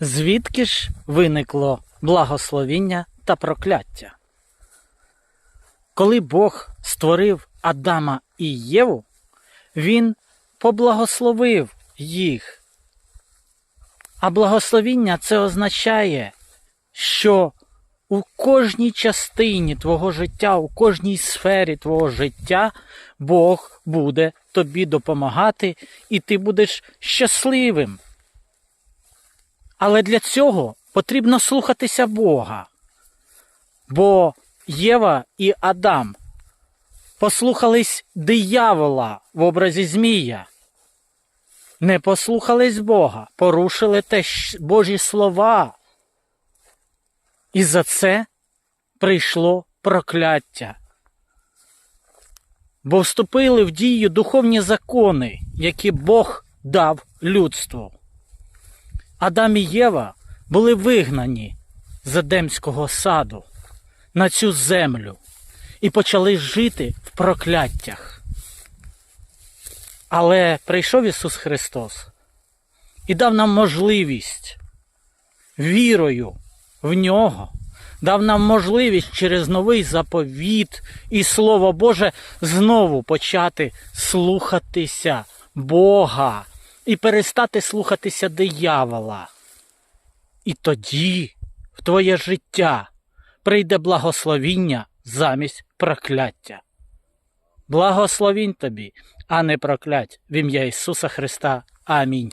Звідки ж виникло благословіння та прокляття? Коли Бог створив Адама і Єву, Він поблагословив їх. А благословіння це означає, що у кожній частині твого життя, у кожній сфері твого життя Бог буде тобі допомагати, і ти будеш щасливим. Але для цього потрібно слухатися Бога. Бо Єва і Адам послухались диявола в образі Змія. Не послухались Бога, порушили те Божі слова. І за це прийшло прокляття. Бо вступили в дію духовні закони, які Бог дав людству. Адам і Єва були вигнані з Едемського саду на цю землю і почали жити в прокляттях. Але прийшов Ісус Христос і дав нам можливість вірою в нього, дав нам можливість через новий заповіт і Слово Боже знову почати слухатися Бога і перестати слухатися диявола. І тоді в твоє життя прийде благословіння замість прокляття. Благословінь тобі, а не проклять в ім'я Ісуса Христа. Амінь.